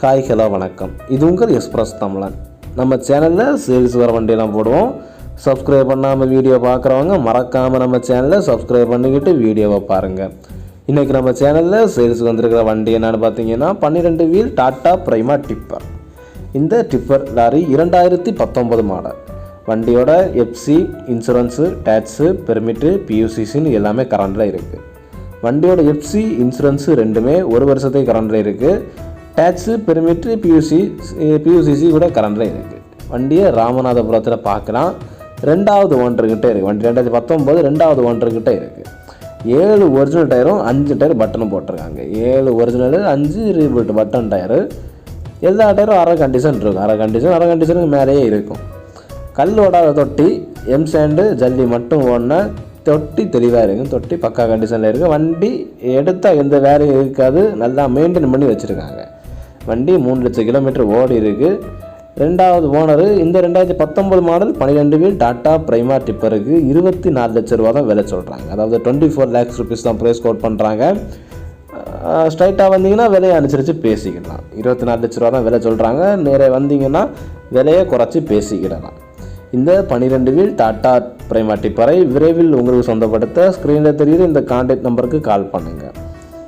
Hi hello வணக்கம். இது உங்கள் எக்ஸ்பிரஸ் தமிழன். நம்ம சேனலில் சேல்ஸ் வர வண்டியெல்லாம் போடுவோம். சப்ஸ்கிரைப் பண்ணாமல் வீடியோ பார்க்குறவங்க மறக்காமல் நம்ம சேனலை சப்ஸ்கிரைப் பண்ணிக்கிட்டு வீடியோவை பாருங்கள் இன்றைக்கி நம்ம சேனலில் சேல்ஸுக்கு வந்திருக்கிற வண்டி என்னென்னு பார்த்தீங்கன்னா பன்னிரெண்டு வீல் டாட்டா பிரைமா டிப்பர். இந்த டிப்பர் லாரி இரண்டாயிரத்தி பத்தொம்பது மாடல். வண்டியோட எஃப்சி இன்சூரன்ஸு டேக்ஸு பெர்மிட்டு பியூசிசின்னு எல்லாமே கரண்டில் இருக்குது வண்டியோட எஃப்சி இன்சூரன்ஸு ரெண்டுமே ஒரு வருஷத்துக்கு கரண்டில் இருக்குது டேக்ஸு பெர்மிட்டு பியூசி பியூசிசி கூட கரண்டில் இருக்குது வண்டியை ராமநாதபுரத்தில் பார்க்கலாம் ரெண்டாவது ஓனர்கிட்ட இருக்குது வண்டி ரெண்டாயிரத்தி பத்தொம்போது ரெண்டாவது ஓனர்கிட்ட இருக்குது ஏழு ஒரிஜினல் டயரும் அஞ்சு டயர் பட்டனும் போட்டிருக்காங்க. ஏழு ஒரிஜினல் அஞ்சு ரீபில்ட் பட்டன் டயரு எல்லா டயரும் அரை கண்டிஷன் இருக்கும். அரை கண்டிஷன் அரை கண்டிஷனுக்கு மேலேயே இருக்கும். கல் ஓடாத தொட்டி எம் சேண்டு ஜல்லி மட்டும் ஓடின தொட்டி தெளிவாக இருக்கும். தொட்டி பக்கா கண்டிஷனில் இருக்குது வண்டி எடுத்தால் எந்த வேலையும் இருக்காது. நல்லா மெயின்டைன் பண்ணி வச்சுருக்காங்க. வண்டி மூணு லட்சம் கிலோமீட்டர் ஓடி இருக்குது ரெண்டாவது ஓனர் இந்த ரெண்டாயிரத்தி பத்தொம்பது மாடல் பன்னிரெண்டு வீல் டாட்டா பிரைமா டிப்பருக்கு இருபத்தி நாலு லட்ச ரூபா தான் விலை சொல்கிறாங்க அதாவது டுவெண்ட்டி ஃபோர் லேக்ஸ் ருபீஸ் தான் ப்ரைஸ் கோட் பண்ணுறாங்க ஸ்ட்ரைட்டாக வந்தீங்கன்னா விலையை அனுசரித்து பேசிக்கலாம். இருபத்தி நாலு லட்ச ரூபா தான் விலை சொல்கிறாங்க நேரே வந்தீங்கன்னா விலையை குறைச்சி பேசிக்கிடலாம். இந்த பன்னிரெண்டு வீல் டாட்டா பிரைமா டிப்பரை விரைவில் உங்களுக்கு சொந்தப்படுத்த ஸ்க்ரீனில் தெரியுது. இந்த கான்டாக்ட் நம்பருக்கு கால் பண்ணுங்கள்